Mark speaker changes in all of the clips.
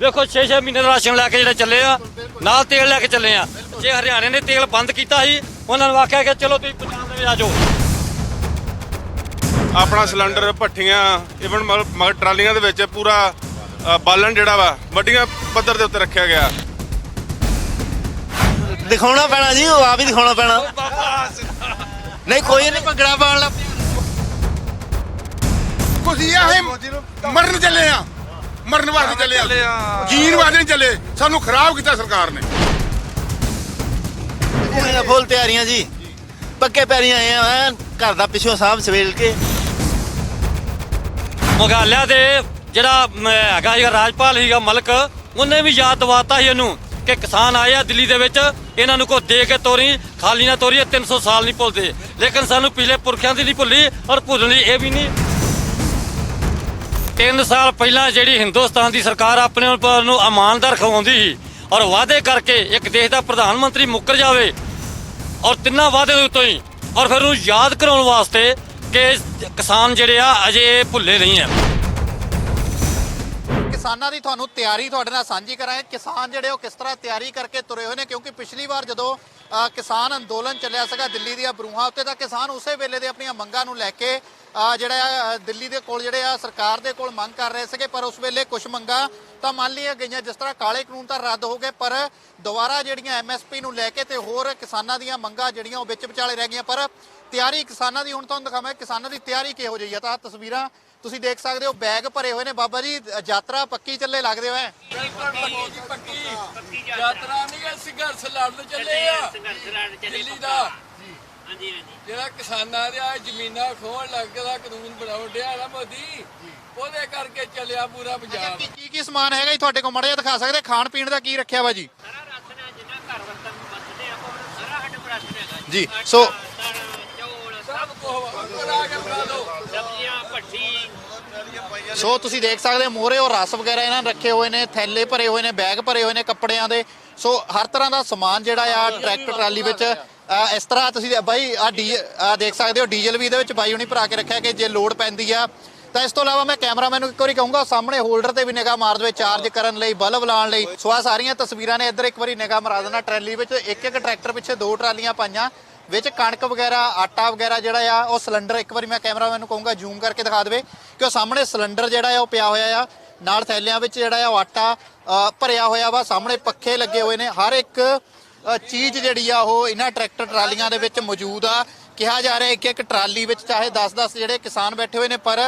Speaker 1: ਵੇਖੋ 6-6 ਮਹੀਨੇ ਦਾ ਰਾਸ਼ਨ ਲੈ ਕੇ ਜਿਹੜੇ ਚੱਲੇ ਆ ਨਾਲ ਤੇਲ ਲੈ ਕੇ ਚੱਲੇ ਆ। ਜੇ ਹਰਿਆਣੇ ਨੇ ਤੇਲ ਬੰਦ ਕੀਤਾ ਸੀ ਉਹਨਾਂ ਨੂੰ ਆਖਿਆ ਕਿ ਚਲੋ ਤੁਸੀਂ ਪੰਜਾਬ ਦੇ ਵਿੱਚ ਆ ਜਾਓ।
Speaker 2: ਆਪਣਾ ਸਿਲੰਡਰ ਭੱਠੀਆਂ ਇਵਨ ਮਗਰ ਟਰਾਲੀਆਂ ਦੇ ਵਿੱਚ ਪੂਰਾ ਬਾਲਣ ਜਿਹੜਾ ਵਾ ਵੱਡੀਆਂ ਪੱਧਰ ਦੇ ਉੱਤੇ ਰੱਖਿਆ ਗਿਆ।
Speaker 3: ਦਿਖਾਉਣਾ ਪੈਣਾ ਜੀ ਉਹ ਆਪ ਹੀ ਦਿਖਾਉਣਾ ਪੈਣਾ। ਨਹੀਂ ਕੋਈ ਨਹੀਂ ਭੰਗੜਾ ਪਾਉਣ ਲੱਗ ਪਿਆ।
Speaker 4: ਕੁਝ ਇਹ ਮਰਨ ਚੱਲੇ ਆ। ਮਰਨ ਵਾਸਤੇ ਚੱਲੇ ਆ। ਜੀਣ ਵਾਸਤੇ ਨਹੀਂ ਚੱਲੇ। ਸਾਨੂੰ ਖਰਾਬ ਕੀਤਾ ਸਰਕਾਰ ਨੇ।
Speaker 3: ਪੂਰੀਆਂ ਫੁੱਲ ਤਿਆਰੀਆਂ ਜੀ। ਪੱਕੇ ਪੈਰੀਂ ਆਏ ਆ ਐਨ ਘਰ ਦਾ ਪਿੱਛੋਂ ਸਾਹਬ ਸਵੇਲ ਕੇ।
Speaker 1: ਮੁਗਾਲਿਆ ਦੇ ਜਿਹੜਾ ਹੈਗਾ ਸੀਗਾ ਰਾਜਪਾਲ ਸੀਗਾ ਮਲਕ ਉਹਨੇ ਵੀ ਯਾਦ ਦਵਾਤਾ ਸੀ ਇਹਨੂੰ ਕਿ ਕਿਸਾਨ ਆਏ ਆ ਦਿੱਲੀ ਦੇ ਵਿੱਚ ਇਹਨਾਂ ਨੂੰ ਕੋ ਦੇ ਕੇ ਤੋਰੀ ਖਾਲੀ ਨਾ ਤੋਰੀ ਇਹ 300 ਸਾਲ ਨਹੀਂ ਭੁੱਲਦੇ। ਲੇਕਿਨ ਸਾਨੂੰ ਪਿਛਲੇ ਪੁਰਖਿਆਂ ਦੀ ਨਹੀਂ ਭੁੱਲੀ ਔਰ ਭੁੱਲਣੀ ਇਹ ਵੀ ਨਹੀਂ। ਤਿੰਨ ਸਾਲ ਪਹਿਲਾਂ ਜਿਹੜੀ ਹਿੰਦੁਸਤਾਨ ਦੀ ਸਰਕਾਰ ਆਪਣੇ ਉੱਪਰ ਨੂੰ ਇਮਾਨਦਾਰ ਖਵਾਉਂਦੀ ਸੀ ਔਰ ਵਾਅਦੇ ਕਰਕੇ ਇੱਕ ਦੇਸ਼ ਦਾ ਪ੍ਰਧਾਨ ਮੰਤਰੀ ਮੁੱਕਰ ਜਾਵੇ ਔਰ ਤਿੰਨਾਂ ਵਾਅਦੇ ਦੇ ਉੱਤੋਂ ਹੀ, ਔਰ ਫਿਰ ਉਹਨੂੰ ਯਾਦ ਕਰਾਉਣ ਵਾਸਤੇ ਕਿ ਕਿਸਾਨ ਜਿਹੜੇ ਆ, ਅਜੇ ਭੁੱਲੇ ਨਹੀਂ ਆ
Speaker 5: ਕਿਸਾਨਾਂ ਦੀ ਤੁਹਾਨੂੰ ਤਿਆਰੀ ਤੁਹਾਡੇ ਨਾਲ ਸਾਂਝੀ ਕਰਾਂ ਕਿਸਾਨ ਜਿਹੜੇ ਉਹ ਕਿਸ ਤਰ੍ਹਾਂ ਤਿਆਰੀ ਕਰਕੇ ਤੁਰੇ ਹੋਏ ਨੇ? ਕਿਉਂਕਿ ਪਿਛਲੀ ਵਾਰ ਜਦੋਂ ਕਿਸਾਨ ਅੰਦੋਲਨ ਚੱਲਿਆ ਸੀਗਾ ਦਿੱਲੀ ਦੀਆਂ ਬਰੂਹਾਂ ਉੱਤੇ ਤਾਂ ਕਿਸਾਨ ਉਸੇ ਵੇਲੇ ਦੇ ਆਪਣੀਆਂ ਮੰਗਾਂ ਨੂੰ ਲੈ ਕੇ ਜਿਹੜਾ ਆ, ਦਿੱਲੀ ਦੇ ਕੋਲ ਜਿਹੜੇ ਆ ਸਰਕਾਰ ਦੇ ਕੋਲ ਮੰਗ ਕਰ ਰਹੇ ਸੀਗੇ ਪਰ ਉਸ ਵੇਲੇ ਕੁਝ ਮੰਗਾਂ ਤਾਂ ਮੰਨ ਲਈਆਂ ਗਈਆਂ ਜਿਸ ਤਰ੍ਹਾਂ ਕਾਲੇ ਕਾਨੂੰਨ ਤਾਂ ਰੱਦ ਹੋ ਗਏ ਪਰ ਦੁਬਾਰਾ ਜਿਹੜੀਆਂ ਐਮਐਸਪੀ ਨੂੰ ਲੈ ਕੇ ਤੇ ਹੋਰ ਕਿਸਾਨਾਂ ਦੀਆਂ ਮੰਗਾਂ ਜਿਹੜੀਆਂ ਉਹ ਵਿੱਚ ਵਿਚਾਲੇ ਰਹਿ ਗਈਆਂ ਪਰ ਤਿਆਰੀ ਕਿਸਾਨਾਂ ਦੀ ਹੁਣ ਤੁਹਾਨੂੰ ਦਿਖਾਵਾਂ ਕਿਸਾਨਾਂ ਦੀ ਤਿਆਰੀ ਕਿਹੋ ਜਿਹੀ ਆ। ਤਾਂ ਆਹ ਤਸਵੀਰਾਂ ਤੁਸੀਂ ਦੇਖ ਸਕਦੇ ਹੋ ਬੈਗ ਭਰੇ ਹੋਏ ਨੇ। ਬਾਬਾ ਜੀ ਯਾਤਰਾ ਪੱਕੀ ਚੱਲੇ ਲੱਗਦੇ ਹੋਏ।
Speaker 6: ਯਾਤਰਾ ਨਹੀਂ ਹੈ ਸੰਘਰਸ਼ ਲੜਨ ਚੱਲੇ ਆ। ਦਿੱਲੀ ਦਾ।
Speaker 7: ਹਾਂਜੀ ਹਾਂਜੀ।
Speaker 6: ਜਿਹੜਾ ਕਿਸਾਨਾਂ ਦੇ ਆ ਜ਼ਮੀਨਾਂ ਖੋਹਣ ਲੱਗਦਾ ਕਾਨੂੰਨ ਬਣਾਉਣ ਡਿਆ ਨਾ ਮੋਦੀ। ਉਹਦੇ ਕਰਕੇ ਚੱਲਿਆ ਪੂਰਾ ਪੰਜਾਬ
Speaker 5: ਕੀ ਕੀ ਕੀ ਸਮਾਨ ਹੈਗਾ ਜੀ ਤੁਹਾਡੇ ਕੋਲ? ਮੜਾ ਜਿਹਾ ਦਿਖਾ ਸਕਦੇ ਖਾਣ ਪੀਣ ਦਾ ਕੀ ਰੱਖਿਆ ਵਾ ਜੀ?
Speaker 7: ਸਾਰਾ ਰਾਸ਼ਨ ਜਿੰਨਾ ਘਰ ਵਰਤਨ ਨੂੰ ਵਰਤਦੇ ਆ ਉਹ ਸਾਰਾ ਸਾਡੇ ਕੋਲ ਰਾਸ਼ਨ ਹੈਗਾ
Speaker 5: ਜੀ, ਸੋ-
Speaker 7: ਸਬਜ਼ੀਆਂ ਭੱਠੀ।
Speaker 5: ਸੋ ਤੁਸੀਂ ਦੇਖ ਸਕਦੇ ਹੋ ਮੋਰੇ ਔਰ ਰਸ ਵਗੈਰਾ ਇਹਨਾਂ ਨੇ ਰੱਖੇ ਹੋਏ ਨੇ ਥੈਲੇ ਭਰੇ ਹੋਏ ਨੇ ਬੈਗ ਭਰੇ ਹੋਏ ਨੇ ਕੱਪੜਿਆਂ ਦੇ। ਸੋ ਹਰ ਤਰ੍ਹਾਂ ਦਾ ਸਮਾਨ ਜਿਹੜਾ ਆ ਟਰੈਕਟਰ ਟਰਾਲੀ ਵਿੱਚ ਅ, ਇਸ ਤਰ੍ਹਾਂ ਤੁਸੀਂ ਬਾਈ ਆ ਡੀ ਆ ਦੇਖ ਸਕਦੇ ਹੋ ਡੀਜ਼ਲ ਵੀ ਇਹਦੇ ਵਿੱਚ ਬਾਈ ਹੁਣੀ ਭਰਾ ਕੇ ਰੱਖਿਆ ਕਿ ਜੇ ਲੋਡ ਪੈਂਦੀ ਆ। ਤਾਂ ਇਸ ਤੋਂ ਇਲਾਵਾ ਮੈਂ ਕੈਮਰਾਮੈਨ ਨੂੰ ਇੱਕ ਵਾਰੀ ਕਹੂੰਗਾ ਸਾਹਮਣੇ ਹੋਲਡਰ ਤੇ ਵੀ ਨਿਗਾਹ ਮਾਰ ਦੇਵੇ ਚਾਰਜ ਕਰਨ ਲਈ ਬਲਬ ਲਾਉਣ ਲਈ। ਸੋ ਆ ਸਾਰੀਆਂ ਤਸਵੀਰਾਂ ਨੇ ਇੱਧਰ ਇੱਕ ਵਾਰੀ ਨਿਗਾਹ ਮਾਰ ਦੇਣਾ। ਟਰਾਲੀ ਵਿੱਚ ਇੱਕ ਇੱਕ ਟਰੈਕਟਰ ਪਿੱਛੇ ਦੋ ਟਰਾਲੀਆਂ ਪਾਈਆਂ। ਵਿੱਚ ਕਣਕ ਵਗੈਰਾ, ਆਟਾ ਵਗੈਰਾ ਜਿਹੜਾ ਆ, ਉਹ ਸਿਲੰਡਰ ਇੱਕ ਵਾਰੀ ਮੈਂ ਕੈਮਰਾਮੈਨ ਨੂੰ ਕਹੂੰਗਾ, ਜ਼ੂਮ ਕਰਕੇ ਦਿਖਾ ਦੇਵੇ, ਕਿ ਉਹ ਸਾਹਮਣੇ ਸਿਲੰਡਰ ਜਿਹੜਾ ਆ, ਉਹ ਪਿਆ ਹੋਇਆ ਆ। ਨਾਲ ਥੈਲਿਆਂ ਵਿੱਚ ਜਿਹੜਾ ਆ, ਉਹ ਆਟਾ ਭਰਿਆ ਹੋਇਆ ਵਾ, ਸਾਹਮਣੇ ਪੱਖੇ ਲੱਗੇ ਹੋਏ ਨੇ। ਹਰ ਇੱਕ ਚੀਜ਼ ਜਿਹੜੀ ਆ, ਉਹ ਇਹਨਾਂ ਟਰੈਕਟਰ ਟਰਾਲੀਆਂ ਦੇ ਵਿੱਚ ਮੌਜੂਦ ਆ। ਕਿਹਾ ਜਾ ਰਿਹਾ ਇੱਕ ਇੱਕ ਟਰਾਲੀ ਵਿੱਚ, ਚਾਹੇ 10-10 ਜਿਹੜੇ ਕਿਸਾਨ ਬੈਠੇ ਹੋਏ ਨੇ, ਪਰ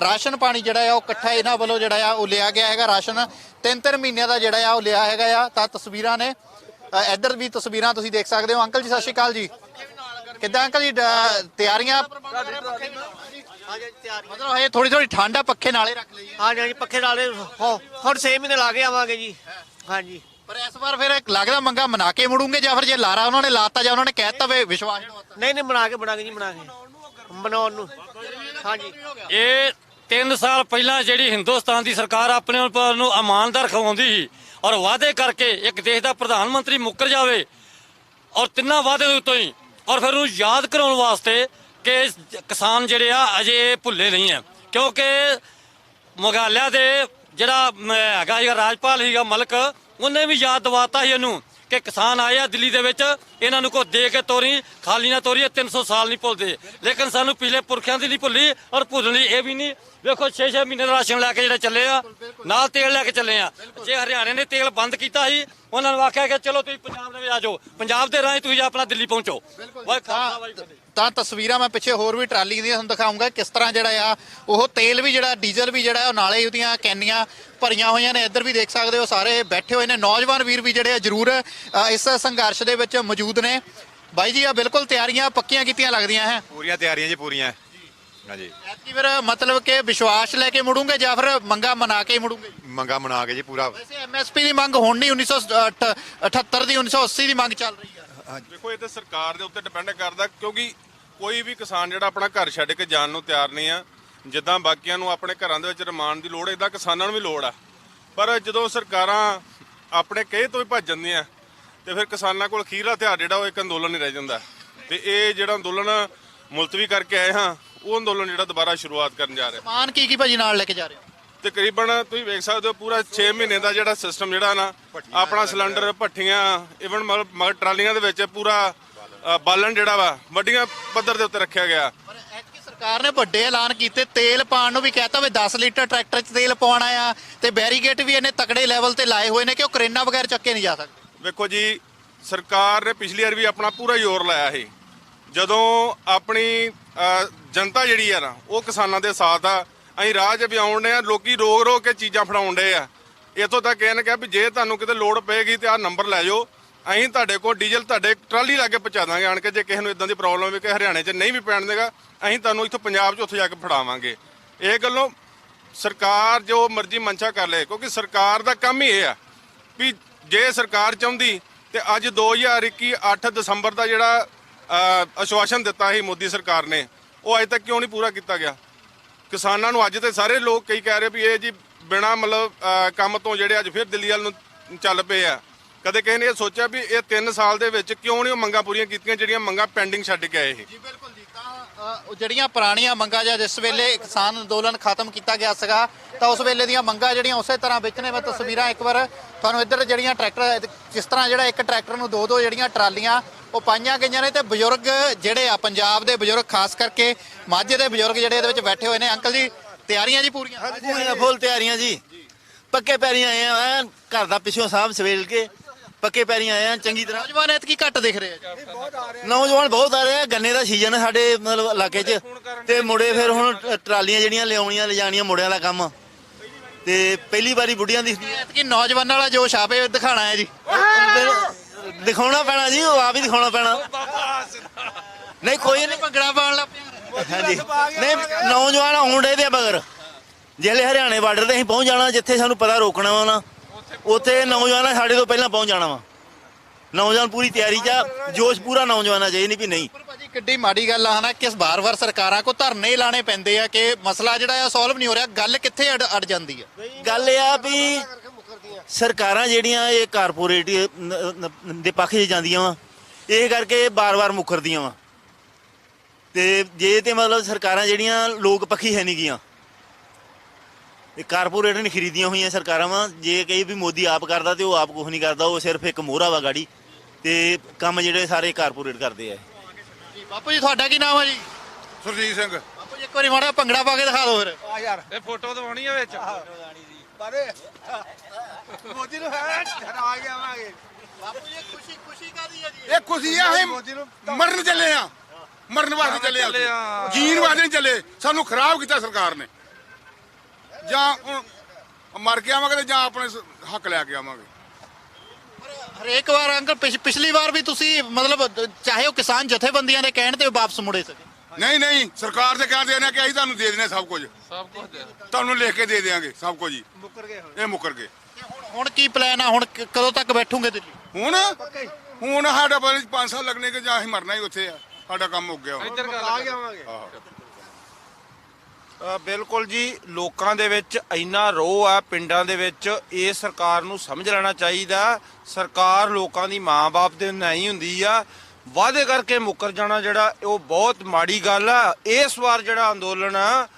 Speaker 5: ਰਾਸ਼ਨ ਪਾਣੀ ਜਿਹੜਾ ਆ, ਉਹ ਇਕੱਠਾ ਇਹਨਾਂ ਵੱਲੋਂ ਜਿਹੜਾ ਆ, ਉਹ ਲਿਆ ਗਿਆ ਹੈਗਾ। ਰਾਸ਼ਨ ਤਿੰਨ ਤਿੰਨ ਮਹੀਨਿਆਂ ਦਾ ਜਿਹੜਾ ਆ, ਉਹ ਲਿਆ ਹੈਗਾ ਆ। ਤਾਂ ਤਸਵੀਰਾਂ ਨੇ ਇੱਧਰ ਵੀ ਤਸਵੀਰਾਂ ਤੁਸੀਂ ਦੇਖ ਸਕਦੇ ਹੋ। ਅੰਕਲ ਜੀ, ਸਤਿ ਸ਼੍ਰੀ ਅਕਾਲ ਜੀ। ਕਿੱਦਾਂ ਅੰਕਲ ਜੀ ਡ- ਤਿਆਰੀਆਂ? ਮਤਲਬ ਇਹ ਥੋੜੀ ਥੋੜੀ ਠੰਡ ਆ ਪੱਖੇ ਨਾਲੇ ਰੱਖ ਲਈ
Speaker 3: ਹਾਂਜੀ ਹਾਂਜੀ ਪੱਖੇ ਨਾਲੇ ਹੋ ਹੁਣ 6 ਮਹੀਨੇ ਲਾ ਕੇ ਆਵਾਂਗੇ ਜੀ। ਹਾਂਜੀ
Speaker 5: ਪਰ ਇਸ ਵਾਰ ਫਿਰ ਲੱਗਦਾ ਮੰਗਾ ਮਨਾ ਕੇ ਮੁੜੂਗੇ ਜਾਂ ਫਿਰ ਜੇ ਲਾਰਾ ਉਹਨਾਂ ਨੇ ਲਾਤਾ ਜਾਂ ਉਹਨਾਂ ਨੇ ਕਹਿਤਾ ਵੇ ਵਿਸ਼ਵਾਸ ਦਵਾਤਾ
Speaker 3: ਨਹੀਂ ਨਹੀਂ ਬਣਾ ਕੇ ਬਣਾਗੇ ਜੀ ਬਣਾ ਕੇ ਬਣਾਉਣ ਨੂੰ ਹਾਂਜੀ
Speaker 1: ਇਹ 3 ਸਾਲ ਪਹਿਲਾਂ ਜਿਹੜੀ ਹਿੰਦੁਸਤਾਨ ਦੀ ਸਰਕਾਰ ਆਪਣੇ ਉੱਪਰ ਨੂੰ ਇਮਾਨਦਾਰ ਖਵਾਉਂਦੀ ਸੀ ਔਰ ਵਾਅਦੇ ਕਰਕੇ ਇੱਕ ਦੇਸ਼ ਦਾ ਪ੍ਰਧਾਨ ਮੰਤਰੀ ਮੁੱਕਰ ਜਾਵੇ ਔਰ ਤਿੰਨਾਂ ਵਾਅਦੇ ਦੇ ਉੱਤੋਂ ਹੀ ਔਰ ਫਿਰ ਉਹਨੂੰ ਯਾਦ ਕਰਾਉਣ ਵਾਸਤੇ ਕਿ ਕਿਸਾਨ ਜਿਹੜੇ ਆ, ਅਜੇ ਭੁੱਲੇ ਨਹੀਂ ਆ ਕਿਉਂਕਿ ਮੁਗਾਲਿਆ ਦੇ ਜਿਹੜਾ ਹੈਗਾ ਸੀਗਾ, ਰਾਜਪਾਲ ਸੀਗਾ ਮਲਕ, ਉਹਨੇ ਵੀ ਯਾਦ ਦਿਵਾਤਾ ਸੀ ਇਹਨੂੰ ਕਿ ਕਿਸਾਨ ਆਏ ਆ ਦਿੱਲੀ ਦੇ ਵਿੱਚ, ਇਹਨਾਂ ਨੂੰ ਕੋ ਦੇ ਕੇ ਤੋਰੀ, ਖਾਲੀ ਨਾ ਤੋਰੀ, ਇਹ 300 ਸਾਲ ਨਹੀਂ ਭੁੱਲਦੇ। ਲੇਕਿਨ ਸਾਨੂੰ ਪਿਛਲੇ ਪੁਰਖਿਆਂ ਦੀ ਨਹੀਂ ਭੁੱਲੀ ਔਰ ਭੁੱਲਣੀ ਇਹ ਵੀ ਨਹੀਂ ਵੇਖੋ 6-6 ਮਹੀਨੇ ਦਾ ਰਾਸ਼ਨ ਲੈ ਕੇ ਜਿਹੜੇ ਚੱਲੇ ਆ ਨਾਲ ਤੇਲ ਲੈ ਕੇ ਚੱਲੇ ਆ। ਜੇ ਹਰਿਆਣੇ ਨੇ ਤੇਲ ਬੰਦ ਕੀਤਾ ਸੀ ਉਹਨਾਂ ਨੂੰ ਆਖਿਆ ਕਿ ਚਲੋ ਤੁਸੀਂ ਪੰਜਾਬ ਦੇ ਵਿੱਚ ਆ ਜਾਓ। ਪੰਜਾਬ ਦੇ ਰਾਹੀਂ ਤੁਸੀਂ ਆਪਣਾ ਦਿੱਲੀ ਪਹੁੰਚੋ। ਵਾਹਿ ਖਾਲਸਾ ਵਾਹਿ
Speaker 5: ਤਾਂ ਤਸਵੀਰਾਂ ਮੈਂ ਪਿੱਛੇ ਹੋਰ ਵੀ ਟਰਾਲੀ ਦੀਆਂ ਤੁਹਾਨੂੰ ਦਿਖਾਉਂਗਾ ਕਿਸ ਤਰ੍ਹਾਂ ਜਿਹੜਾ ਆ ਉਹ ਤੇਲ ਵੀ ਜਿਹੜਾ ਡੀਜ਼ਲ ਵੀ ਜਿਹੜਾ ਉਹ ਨਾਲੇ ਉਹਦੀਆਂ ਕੈਨੀਆਂ ਭਰੀਆਂ ਹੋਈਆਂ ਨੇ। ਇੱਧਰ ਵੀ ਦੇਖ ਸਕਦੇ ਹੋ ਸਾਰੇ ਬੈਠੇ ਹੋਏ ਨੇ। ਨੌਜਵਾਨ ਵੀਰ ਵੀ ਜਿਹੜੇ ਆ ਜ਼ਰੂਰ ਇਸ ਸੰਘਰਸ਼ ਦੇ ਵਿੱਚ ਮੌਜੂਦ ਨੇ। ਬਾਈ ਜੀ ਆ ਬਿਲਕੁਲ ਤਿਆਰੀਆਂ ਪੱਕੀਆਂ ਕੀਤੀਆਂ ਲੱਗਦੀਆਂ ਹੈ?
Speaker 8: ਪੂਰੀਆਂ ਤਿਆਰੀਆਂ ਜੀ ਪੂਰੀਆਂ। ਹਾਂਜੀ।
Speaker 5: ਐਤਕੀ ਫਿਰ ਮਤਲਬ ਕਿ ਵਿਸ਼ਵਾਸ ਲੈ ਕੇ ਮੁੜੂਗੇ ਜਾਂ ਫਿਰ ਮੰਗਾ ਮਨਾ ਕੇ ਹੀ ਮੁੜੂਗੇ?
Speaker 8: ਮੰਗਾ ਮਨਾ ਕੇ ਜੀ ਪੂਰਾ।
Speaker 5: ਵੈਸੇ ਐਮਐਸਪੀ ਦੀ ਮੰਗ ਹੁਣ ਨਹੀਂ 1978 ਦੀ 1980 ਦੀ ਮੰਗ ਚੱਲ ਰਹੀ ਆ।
Speaker 2: ਦੇਖੋ ਇਹ ਤਾਂ ਸਰਕਾਰ ਦੇ ਉੱਤੇ ਡਿਪੈਂਡ ਕਰਦਾ ਕਿਉਂਕਿ ਕੋਈ ਵੀ ਕਿਸਾਨ ਜਿਹੜਾ ਆਪਣਾ ਘਰ ਛੱਡ ਕੇ ਜਾਣ ਨੂੰ ਤਿਆਰ ਨਹੀਂ ਆ ਜਿੱਦਾਂ ਬਾਕੀਆਂ ਨੂੰ ਆਪਣੇ ਘਰਾਂ ਦੇ ਵਿੱਚ ਰਮਾਨ ਦੀ ਲੋੜ ਇਦਾਂ ਕਿਸਾਨਾਂ ਨੂੰ ਵੀ ਲੋੜ ਆ। ਪਰ ਜਦੋਂ ਸਰਕਾਰਾਂ ਆਪਣੇ ਕਹੇ ਤੋਂ ਵੀ ਭੱਜ ਜਾਂਦੀਆਂ ਤੇ ਫਿਰ ਕਿਸਾਨਾਂ ਕੋਲ ਅਖੀਰਲਾ ਹਥਿਆਰ ਜਿਹੜਾ ਉਹ ਇੱਕ ਅੰਦੋਲਨ ਹੀ ਰਹਿ ਜਾਂਦਾ। ਤੇ ਇਹ ਜਿਹੜਾ ਅੰਦੋਲਨ ਮੁਲਤਵੀ ਕਰਕੇ ਆਏ ਹਾਂ ਉਹ ਅੰਦੋਲਨ ਜਿਹੜਾ ਦੁਬਾਰਾ ਸ਼ੁਰੂਆਤ ਕਰਨ ਜਾ ਰਿਹਾ
Speaker 5: ਸਮਾਨ ਕੀ ਕੀ ਭਾਜੀ ਨਾਲ ਲੈ ਕੇ ਜਾ ਰਹੇ ਹੋ?
Speaker 2: ਤਕਰੀਬਨ ਤੁਸੀਂ ਵੇਖ ਸਕਦੇ ਹੋ ਪੂਰਾ 6 ਮਹੀਨੇ ਦਾ ਜਿਹੜਾ ਸਿਸਟਮ ਜਿਹੜਾ ਨਾ ਆਪਣਾ ਸਿਲੰਡਰ ਭੱਠੀਆਂ ਇਵਨ ਮਗਰ ਟਰਾਲੀਆਂ ਦੇ ਵਿੱਚ ਪੂਰਾ ਅ, ਬਾਲਣ ਜਿਹੜਾ ਵਾ ਵੱਡੀਆਂ ਪੱਧਰ ਦੇ ਉੱਤੇ ਰੱਖਿਆ ਗਿਆ।
Speaker 5: ਪਰ ਐਤਕੀ ਸਰਕਾਰ ਨੇ ਵੱਡੇ ਐਲਾਨ ਕੀਤੇ ਤੇਲ ਪਾਉਣ ਨੂੰ ਵੀ ਕਹਤਾ ਵੀ 10 ਲੀਟਰ ਟਰੈਕਟਰ 'ਚ ਤੇਲ ਪਾਉਣਾ ਆ ਤੇ ਬੈਰੀਗੇਟ ਵੀ ਇਹਨੇ ਤਕੜੇ ਲੈਵਲ ਤੇ ਲਾਏ ਹੋਏ ਨੇ ਕਿ ਉਹ ਕਰੇਨਾ ਬਗੈਰ ਚੱਕੇ ਨਹੀਂ ਜਾ ਸਕਦੇ।
Speaker 2: ਵੇਖੋ ਜੀ ਸਰਕਾਰ ਨੇ ਪਿਛਲੀ ਵਾਰ ਵੀ ਆਪਣਾ ਪੂਰਾ ਜ਼ੋਰ ਲਾਇਆ ਸੀ। ਜਦੋਂ ਆਪਣੀ ਅ, ਜਨਤਾ ਜਿਹੜੀ ਆ ਨਾ, ਉਹ ਕਿਸਾਨਾਂ ਦੇ ਸਾਥ ਆ। ਅਸੀਂ ਰਾਹ 'ਚ ਵੀ ਆਉਣ ਆ, ਲੋਕੀ ਰੋਕ ਰੋਕ ਕੇ ਚੀਜ਼ਾਂ ਫੜਾਉਣ ਡਏ ਆ। ਇਥੋਂ ਤੱਕ ਇਹਨੇ ਕਿਹਾ ਵੀ ਜੇ ਤੁਹਾਨੂੰ ਕਿਤੇ ਲੋੜ ਪਏਗੀ ਤੇ ਆਹ ਨੰਬਰ ਲੈ ਜਾਓ। ਅਸੀਂ ਤੁਹਾਡੇ ਕੋਲ ਡੀਜ਼ਲ, ਤੁਹਾਡੇ ਟਰਾਲੀ ਲਾ ਕੇ ਪਹੁੰਚਾ ਦਾਂਗੇ ਆਣ ਕੇ, ਜੇ ਕਿਸੇ ਨੂੰ ਇਦਾਂ ਦੀ ਪ੍ਰੋਬਲਮ ਹੈ ਕਿ ਹਰਿਆਣੇ 'ਚ ਨਹੀਂ ਵੀ ਪੈਣ ਦੇਗਾ, ਅਸੀਂ ਤੁਹਾਨੂੰ ਇੱਥੋਂ ਪੰਜਾਬ 'ਚ ਉੱਥੇ ਜਾ ਕੇ ਫੜਾਵਾਂਗੇ। ਇਹ ਗੱਲੋਂ ਸਰਕਾਰ ਜੋ ਮਰਜ਼ੀ ਮਨਸ਼ਾ ਕਰ ਲੇ, ਕਿਉਂਕਿ ਸਰਕਾਰ ਦਾ ਕੰਮ ਹੀ ਇਹ ਆ ਵੀ ਜੇ ਸਰਕਾਰ ਚਾਹੁੰਦੀ ਤੇ ਅੱਜ 2021 8 ਦਸੰਬਰ ਦਾ ਜਿਹੜਾ ਅਸ਼ਵਾਸਨ ਦਿੱਤਾ ਸੀ ਮੋਦੀ ਸਰਕਾਰ ਨੇ ਉਹ ਅਜੇ ਤੱਕ ਕਿਉਂ ਨਹੀਂ ਪੂਰਾ ਕੀਤਾ ਗਿਆ? ਕਿਸਾਨਾਂ ਨੂੰ ਅੱਜ ਤੇ ਸਾਰੇ ਲੋਕ ਕਈ ਕਹਿ ਰਹੇ ਵੀ ਇਹ ਜੀ ਬਿਨਾ ਮਤਲਬ ਕੰਮ ਤੋਂ ਜਿਹੜੇ ਅੱਜ ਫਿਰ ਦਿੱਲੀ ਵੱਲ ਨੂੰ ਚੱਲ ਪਏ ਆ। ਕਦੇ ਕਿਸੇ ਨੇ ਇਹ ਸੋਚਿਆ ਵੀ ਇਹ 3 ਸਾਲ ਦੇ ਵਿੱਚ ਕਿਉਂ ਨਹੀਂ ਉਹ ਮੰਗਾਂ ਪੂਰੀਆਂ ਕੀਤੀਆਂ, ਜਿਹੜੀਆਂ ਮੰਗਾਂ ਪੈਂਡਿੰਗ ਛੱਡ ਕੇ ਆਏ ਇਹ?
Speaker 5: ਜੀ, ਬਿਲਕੁਲ ਜੀ। ਤਾਂ ਉਹ ਜਿਹੜੀਆਂ ਪੁਰਾਣੀਆਂ ਮੰਗਾਂ ਜਾਂ ਜਿਸ ਵੇਲੇ ਕਿਸਾਨ ਅੰਦੋਲਨ ਖਤਮ ਕੀਤਾ ਗਿਆ ਸੀਗਾ, ਤਾਂ ਉਸ ਵੇਲੇ ਦੀਆਂ ਮੰਗਾਂ ਜਿਹੜੀਆਂ ਉਸੇ ਤਰ੍ਹਾਂ ਵਿੱਚ ਨੇ ਮੈਂ ਤਸਵੀਰਾਂ ਇੱਕ ਵਾਰ ਤੁਹਾਨੂੰ ਇੱਧਰ ਜਿਹੜੀਆਂ ਟਰੈਕਟਰ ਕਿਸ ਤਰ੍ਹਾਂ ਜਿਹੜਾ ਇੱਕ ਟਰੈਕਟਰ ਨੂੰ ਦੋ ਦੋ ਜਿਹੜੀਆਂ ਟਰਾਲੀਆਂ ਉਹ ਪਾਈਆਂ ਗਈਆਂ ਨੇ ਤੇ ਬਜ਼ੁਰਗ ਜਿਹੜੇ ਆ ਪੰਜਾਬ ਦੇ ਬਜ਼ੁਰਗ ਖਾਸ ਕਰਕੇ ਮਾਝੇ ਦੇ ਬਜ਼ੁਰਗ ਜਿਹੜੇ ਇਹਦੇ ਵਿੱਚ ਬੈਠੇ ਹੋਏ ਨੇ। ਅੰਕਲ ਜੀ ਤਿਆਰੀਆਂ ਜੀ ਪੂਰੀਆਂ?
Speaker 3: ਪੂਰੀਆਂ ਫੁੱਲ ਤਿਆਰੀਆਂ ਜੀ। ਪੱਕੇ ਪੈਰੀਂ ਆਏ ਆ ਘਰ ਦਾ ਪਿੱਛੋਂ ਸਾਹਬ ਸਵੇਲ ਕੇ। ਪੱਕੇ ਪੈਰੀਂ ਆਏ ਆ ਚੰਗੀ ਤਰ੍ਹਾਂ।
Speaker 5: ਨੌਜਵਾਨ ਐਤਕੀ ਘੱਟ ਦਿਖ ਰਹੇ ਆ
Speaker 3: ਨੌਜਵਾਨ ਬਹੁਤ ਆ ਰਹੇ ਆ ਗੰਨੇ ਦਾ ਸੀਜ਼ਨ ਹੈ ਸਾਡੇ ਮਤਲਬ ਇਲਾਕੇ 'ਚ। ਤੇ ਮੁੰਡੇ ਫਿਰ ਹੁਣ ਟਰਾਲੀਆਂ ਜਿਹੜੀਆਂ ਲਿਆਉਣੀਆਂ ਲਿਜਾਣੀਆਂ ਮੁੰਡਿਆਂ ਦਾ ਕੰਮ। ਤੇ ਪਹਿਲੀ ਵਾਰੀ ਬੁੱਢੀਆਂ ਦੀ
Speaker 5: ਐਤਕੀ ਨੌਜਵਾਨਾਂ ਵਾਲਾ ਜੋਸ਼ ਆਵੇ ਦਿਖਾਣਾ ਹੈ ਜੀ।
Speaker 3: ਦਿਖਾਉਣਾ ਪੈਣਾ ਜੀ ਉਹ ਆਪ ਹੀ ਦਿਖਾਉਣਾ ਪੈਣਾ। ਨਹੀਂ ਕੋਈ ਨਹੀਂ।
Speaker 5: ਭੰਗੜਾ ਪਾਉਣ ਲੱਗ ਪਿਆ
Speaker 3: ਹਾਂਜੀ। ਨਹੀਂ ਨੌਜਵਾਨ ਆਉਂਦੇ ਦੇ ਮਗਰ ਜਿਹੜੇ ਹਰਿਆਣੇ ਬਾਰਡਰ ਤੇ ਅਸੀਂ ਪਹੁੰਚ ਜਾਣਾ ਜਿੱਥੇ ਸਾਨੂੰ ਪਤਾ ਰੋਕਣਾ ਵਾ ਨਾ ਉੱਥੇ ਨੌਜਵਾਨ ਸਾਡੇ ਤੋਂ ਪਹਿਲਾਂ ਪਹੁੰਚ ਜਾਣਾ ਵਾ। ਨੌਜਵਾਨ ਪੂਰੀ ਤਿਆਰੀ 'ਚ ਜੋਸ਼ ਪੂਰਾ ਨੌਜਵਾਨਾਂ 'ਚ ਇਹ ਨਹੀਂ ਵੀ ਨਹੀਂ।
Speaker 5: ਭਾਜੀ ਕਿੱਡੀ ਮਾੜੀ ਗੱਲ ਆ ਹਨਾ ਕਿ ਬਾਰ-ਬਾਰ ਸਰਕਾਰਾਂ ਕੋ ਧਰਨੇ ਲਾਣੇ ਪੈਂਦੇ ਆ ਕਿ ਮਸਲਾ ਜਿਹੜਾ ਆ ਸੋਲਵ ਨਹੀਂ ਹੋ ਰਿਹਾ ਗੱਲ ਕਿੱਥੇ ਅੜ ਅੜ ਜਾਂਦੀ ਆ?
Speaker 3: ਗੱਲ ਇਹ ਆ ਵੀ ਸਰਕਾਰਾਂ ਜਿਹੜੀਆਂ ਇਹ ਕਾਰਪੋਰੇਟ ਦੇ ਪੱਖ 'ਚ ਜਾਂਦੀਆਂ ਵਾ ਇਹ ਕਰਕੇ ਬਾਰ-ਬਾਰ ਮੁਕਰਦੀਆਂ ਵਾ। ਤੇ ਜੇ ਤੇ ਮਤਲਬ ਸਰਕਾਰਾਂ ਜਿਹੜੀਆਂ ਲੋਕ ਪੱਖੀ ਹੈ ਨਹੀਂ ਗੀਆਂ। ਇਹ ਕਾਰਪੋਰੇਟ ਨੇ ਖਰੀਦੀਆਂ ਹੋਈਆਂ ਸਰਕਾਰਾਂ ਵਾ ਜੇ ਕਹੀ ਵੀ ਮੋਦੀ ਆਪ ਕਰਦਾ ਤੇ ਉਹ ਆਪ ਕੁਝ ਨਹੀਂ ਕਰਦਾ ਉਹ ਸਿਰਫ ਇੱਕ ਮੋਹਰਾ ਵਾ ਗਾੜੀ ਤੇ ਕੰਮ ਜਿਹੜੇ ਸਾਰੇ ਕਾਰਪੋਰੇਟ ਕਰਦੇ ਆ
Speaker 5: ਜੀ ਬਾਪੂ ਜੀ ਤੁਹਾਡਾ ਕੀ ਨਾਮ ਆ ਜੀ?
Speaker 4: ਸੁਰਜੀਤ ਸਿੰਘ।
Speaker 5: ਬਾਪੂ ਜੀ ਇੱਕ ਵਾਰੀ ਮਾੜਾ ਭੰਗੜਾ ਪਾ ਕੇ ਦਿਖਾ ਦਿਓ ਫਿਰ।
Speaker 6: ਇਹ ਫੋਟੋ ਦਵਾਉਣੀ ਆ ਵਿੱਚ।
Speaker 4: ਮੋਦੀ ਨੂੰ ਹੈ ਹਰਾ ਕੇ ਆਵਾਂਗੇ।
Speaker 5: ਬਾਪੂ ਜੀ ਖੁਸ਼ੀ ਖੁਸ਼ੀ ਕਾਦੀ ਆ ਜੀ?
Speaker 4: ਇਹ ਖੁਸ਼ੀ ਆ ਅਸੀਂ ਮਰਨ ਚੱਲੇ ਆ। ਮਰਨ ਵਾਸਤੇ ਚੱਲੇ ਆ ਜੀਣ ਵਾਸਤੇ ਨਹੀਂ ਚੱਲੇ। ਸਾਨੂੰ ਖਰਾਬ ਕੀਤਾ ਸਰਕਾਰ ਨੇ। ਜਾਂ ਮਰ ਕੇ ਆਵਾਂਗੇ ਤੇ ਜਾਂ ਆਪਣੇ ਹੱਕ ਲੈ ਕੇ ਆਵਾਂਗੇ।
Speaker 5: ਹਰੇਕ ਵਾਰ ਅੰਕਲ ਪਿਛ- ਪਿਛਲੀ ਵਾਰ ਵੀ ਤੁਸੀਂ ਮਤਲਬ ਚਾਹੇ ਉਹ ਕਿਸਾਨ ਜਥੇਬੰਦੀਆਂ ਦੇ ਕਹਿਣ ਤੇ ਵਾਪਸ ਮੁੜੇ ਸਕੇ
Speaker 4: ਨਹੀਂ ਨਹੀਂ ਸਰਕਾਰ ਦੇ ਕਹਿੰਦੇ ਨੇ ਕਿ ਅਸੀਂ ਤੁਹਾਨੂੰ ਦੇ ਦੇਣੇ ਸਭ ਕੁਝ।
Speaker 6: ਸਭ ਕੁਝ ਦੇ
Speaker 4: ਤੁਹਾਨੂੰ ਲਿਖ ਕੇ ਦੇ ਦੇਵਾਂਗੇ ਸਭ ਕੁਝ ਹੀ। ਮੁੱਕਰ ਗਏ ਇਹ ਮੁੱਕਰ ਗਏ।
Speaker 5: ਹੁਣ ਹੁਣ ਕੀ ਪਲਾਨ ਆ? ਹੁਣ ਕ- ਕਦੋਂ ਤੱਕ ਬੈਠੋਗੇ ਦਿੱਲੀ
Speaker 4: ਹੁਣ? ਹੁਣ ਸਾਡਾ ਪਤਾ 5 ਸਾਲ ਲੱਗਣੇ ਕਿ ਜਾਂ ਅਸੀਂ ਮਰਨਾ ਹੀ ਉੱਥੇ ਆ। ਸਾਡਾ ਕੰਮ ਹੋ ਗਿਆ ਹੁਣ।
Speaker 6: ਇੱਧਰ ਗੱਲ
Speaker 9: ਅ, ਬਿਲਕੁਲ ਜੀ ਲੋਕਾਂ ਦੇ ਵਿੱਚ ਇੰਨਾ ਰੋਹ ਆ ਪਿੰਡਾਂ ਦੇ ਵਿੱਚ ਇਹ ਸਰਕਾਰ ਨੂੰ ਸਮਝ ਲੈਣਾ ਚਾਹੀਦਾ। ਸਰਕਾਰ ਲੋਕਾਂ ਦੀ ਮਾਂ-ਬਾਪ ਦੇ ਨਹੀਂ ਹੁੰਦੀ ਆ। ਵਾਅਦੇ ਕਰਕੇ ਮੁੱਕਰ ਜਾਣਾ ਜਿਹੜਾ ਉਹ ਬਹੁਤ ਮਾੜੀ ਗੱਲ ਆ। ਇਸ ਵਾਰ ਜਿਹੜਾ ਅੰਦੋਲਨ ਆ,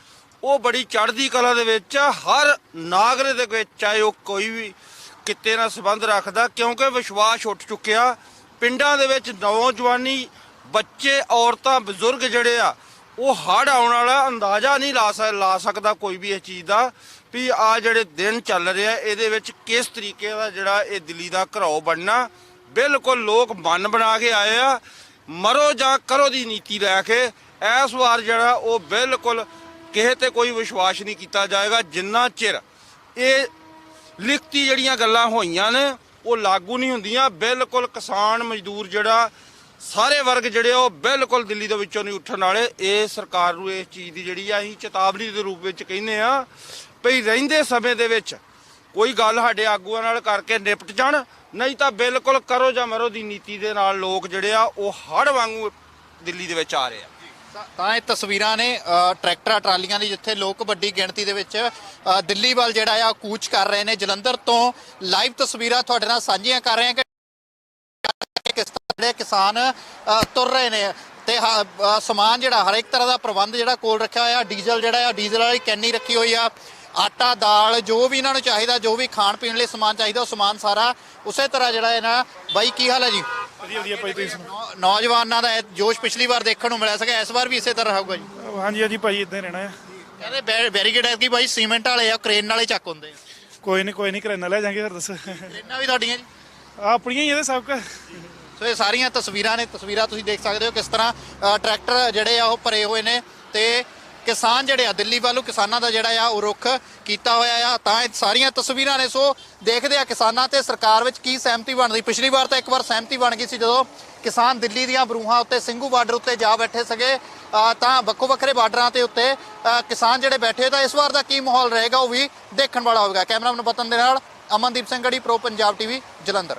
Speaker 9: ਉਹ ਬੜੀ ਚੜ੍ਹਦੀ ਕਲਾ ਦੇ ਵਿੱਚ ਹਰ ਨਾਗਰਿਕ ਦੇ ਵਿੱਚ, ਚਾਹੇ ਉਹ ਕੋਈ ਵੀ ਕਿਤੇ ਨਾਲ ਸੰਬੰਧ ਰੱਖਦਾ, ਕਿਉਂਕਿ ਵਿਸ਼ਵਾਸ ਉੱਠ ਚੁੱਕਿਆ। ਪਿੰਡਾਂ ਦੇ ਵਿੱਚ ਨੌਜਵਾਨੀ, ਬੱਚੇ, ਔਰਤਾਂ, ਬਜ਼ੁਰਗ ਜਿਹੜੇ ਆ, ਉਹ ਹੜ ਆਉਣ ਵਾਲਾ ਅੰਦਾਜ਼ਾ ਨਹੀਂ ਲਾ ਸਕ, ਲਾ ਸਕਦਾ ਕੋਈ ਵੀ ਇਸ ਚੀਜ਼ ਦਾ, ਵੀ ਆ ਜਿਹੜੇ ਦਿਨ ਚੱਲ ਰਿਹਾ, ਇਹਦੇ ਵਿੱਚ ਕਿਸ ਤਰੀਕੇ ਦਾ ਜਿਹੜਾ ਇਹ ਦਿੱਲੀ ਦਾ ਘਰਾਓ ਬਣਨਾ। ਬਿਲਕੁਲ ਲੋਕ ਮਨ ਬਣਾ ਕੇ ਆਏ ਆ। ਮਰੋ ਜਾਂ ਕਰੋ ਦੀ ਨੀਤੀ ਲੈ ਕੇ ਇਸ ਵਾਰ ਜਿਹੜਾ ਉਹ ਬਿਲਕੁਲ ਕਿਸੇ ਤੇ ਕੋਈ ਵਿਸ਼ਵਾਸ ਨਹੀਂ ਕੀਤਾ ਜਾਏਗਾ। ਜਿੰਨਾ ਚਿਰ ਇਹ ਲਿਖਤੀ ਜਿਹੜੀਆਂ ਗੱਲਾਂ ਹੋਈਆਂ ਨੇ, ਉਹ ਲਾਗੂ ਨਹੀਂ ਹੁੰਦੀਆਂ। ਬਿਲਕੁਲ ਕਿਸਾਨ ਮਜ਼ਦੂਰ ਜਿਹੜਾ, ਸਾਰੇ ਵਰਗ ਜਿਹੜੇ ਆ, ਉਹ ਬਿਲਕੁਲ ਦਿੱਲੀ ਦੇ ਵਿੱਚੋਂ ਨਹੀਂ ਉੱਠਣ ਵਾਲੇ। ਇਹ ਸਰਕਾਰ ਨੂੰ ਇਸ ਚੀਜ਼ ਦੀ ਜਿਹੜੀ ਆ, ਅਸੀਂ ਚੇਤਾਵਨੀ ਦੇ ਰੂਪ ਵਿੱਚ ਕਹਿੰਦੇ ਆ, ਭਈ ਰਹਿੰਦੇ ਸਮੇਂ ਦੇ ਵਿੱਚ ਕੋਈ ਗੱਲ ਸਾਡੇ ਆਗੂਆਂ ਨਾਲ ਕਰਕੇ ਨਿਪਟ ਜਾਣ, ਨਹੀਂ ਤਾਂ ਬਿਲਕੁਲ ਕਰੋ ਜਾਂ ਮਰੋ ਦੀ ਨੀਤੀ ਦੇ ਨਾਲ ਲੋਕ ਜਿਹੜੇ ਆ, ਉਹ ਹੜ ਵਾਂਗੂ ਦਿੱਲੀ ਦੇ ਵਿੱਚ ਆ ਰਹੇ ਆ।
Speaker 5: ਤਾਂ- ਇਹ ਤਸਵੀਰਾਂ ਨੇ ਟਰੈਕਟਰਾਂ, ਟਰਾਲੀਆਂ ਦੀ, ਜਿੱਥੇ ਲੋਕ ਵੱਡੀ ਗਿਣਤੀ ਦੇ ਵਿੱਚ ਦਿੱਲੀ ਵੱਲ ਜਿਹੜਾ ਆ ਕੂਚ ਕਰ ਰਹੇ ਨੇ। ਜਲੰਧਰ ਤੋਂ ਲਾਈਵ ਤਸਵੀਰਾਂ ਤੁਹਾਡੇ ਨਾਲ ਸਾਂਝੀਆਂ ਕਰ ਰਹੇ ਹਾਂ ਕਿ ਕਿਸ ਤਰ੍ਹਾਂ ਜਿਹੜੇ ਕਿਸਾਨ ਤੁਰ ਰਹੇ ਨੇ ਤੇ ਹ- ਸਮਾਨ ਜਿਹੜਾ ਹਰ ਇੱਕ ਤਰ੍ਹਾਂ ਦਾ ਪ੍ਰਬੰਧ ਜਿਹੜਾ ਕੋਲ ਰੱਖਿਆ ਹੋਇਆ, ਡੀਜ਼ਲ ਜਿਹੜਾ ਆ, ਡੀਜ਼ਲ ਵਾਲੀ ਕੈਨੀ ਰੱਖੀ ਹੋਈ ਆ। ਆਟਾ ਦਾਲ ਜੋ ਵੀ ਇਹਨਾਂ ਨੂੰ ਚਾਹੀਦਾ ਜੋ ਵੀ ਖਾਣ ਪੀਣ ਲਈ ਸਮਾਨ ਚਾਹੀਦਾ ਉਹ ਸਮਾਨ ਸਾਰਾ ਉਸੇ ਤਰ੍ਹਾਂ ਜਿਹੜਾ ਹੈ ਨਾ ਬਾਈ ਕੀ ਹਾਲ ਹੈ ਜੀ?
Speaker 10: ਵਧੀਆ ਵਧੀਆ ਭਾਈ ਤੁਸੀਂ
Speaker 5: ਨੌ- ਨੌਜਵਾਨਾਂ ਦਾ ਇਹ ਜੋਸ਼ ਪਿਛਲੀ ਵਾਰ ਦੇਖਣ ਨੂੰ ਮਿਲਿਆ ਸੀਗਾ ਇਸ ਵਾਰ ਵੀ ਇਸੇ ਤਰ੍ਹਾਂ ਰਹੂਗਾ ਜੀ।
Speaker 10: ਹਾਂਜੀ ਹਾਂਜੀ ਭਾਈ ਇਦਾਂ ਹੀ ਰਹਿਣਾ ਆ
Speaker 5: ਕਹਿੰਦੇ ਬੈਰੀਗੇਡ ਹੈ ਕਿ ਬਾਈ ਸੀਮੈਂਟ ਵਾਲੇ ਆ ਕ੍ਰੇਨ ਨਾਲੇ ਚੱਕ ਹੁੰਦੇ ਆ।
Speaker 10: ਕੋਈ ਨਹੀਂ ਕੋਈ ਨਹੀਂ ਕਰਨਾ ਲੈ ਜਾਾਂਗੇ ਫਿਰ ਦੱਸ।
Speaker 5: ਕ੍ਰੇਨਾਂ ਵੀ ਤੁਹਾਡੀਆਂ ਜੀ?
Speaker 10: ਆ ਆਪਣੀਆਂ ਹੀ ਇਹਦੇ ਸਭ ਕੁ
Speaker 5: ਸੋ ਇਹ ਸਾਰੀਆਂ ਤਸਵੀਰਾਂ ਨੇ ਤਸਵੀਰਾਂ ਤੁਸੀਂ ਦੇਖ ਸਕਦੇ ਹੋ ਕਿਸ ਤਰ੍ਹਾਂ ਅ, ਟਰੈਕਟਰ ਜਿਹੜੇ ਆ ਉਹ ਭਰੇ ਹੋਏ ਨੇ ਤੇ ਕਿਸਾਨ ਜਿਹੜੇ ਆ, ਦਿੱਲੀ ਵੱਲੋਂ ਕਿਸਾਨਾਂ ਦਾ ਜਿਹੜਾ ਆ, ਉਹ ਰੁੱਖ ਕੀਤਾ ਹੋਇਆ ਆ। ਤਾਂ ਇਹ ਸਾਰੀਆਂ ਤਸਵੀਰਾਂ ਨੇ, ਸੋ ਦੇਖਦੇ ਆ ਕਿਸਾਨਾਂ ਤੇ ਸਰਕਾਰ ਵਿੱਚ ਕੀ ਸਹਿਮਤੀ ਬਣਦੀ ਪਿਛਲੀ ਵਾਰ ਤਾਂ ਇੱਕ ਵਾਰ ਸਹਿਮਤੀ ਬਣ ਗਈ ਸੀ, ਜਦੋਂ ਕਿਸਾਨ ਦਿੱਲੀ ਦੀਆਂ ਬਰੂਹਾਂ ਉੱਤੇ, ਸਿੰਘੂ ਬਾਰਡਰ ਉੱਤੇ ਜਾ ਬੈਠੇ ਸਗੇ ਤਾਂ ਵੱਖੋ ਵੱਖਰੇ ਬਾਰਡਰਾਂ ਤੇ ਉੱਤੇ ਕਿਸਾਨ ਜਿਹੜੇ ਬੈਠੇ ਤਾਂ ਇਸ ਵਾਰ ਦਾ ਕੀ ਮਾਹੌਲ ਰਹੇਗਾ, ਉਹ ਵੀ ਦੇਖਣ ਵਾਲਾ ਹੋਵੇਗਾ। ਕੈਮਰਾਮੈਨ ਵਤਨ ਦੇ ਨਾਲ ਅਮਨਦੀਪ ਸਿੰਘ ਗੜੀ, ਪ੍ਰੋ ਪੰਜਾਬ ਟੀਵੀ, ਜਲੰਧਰ।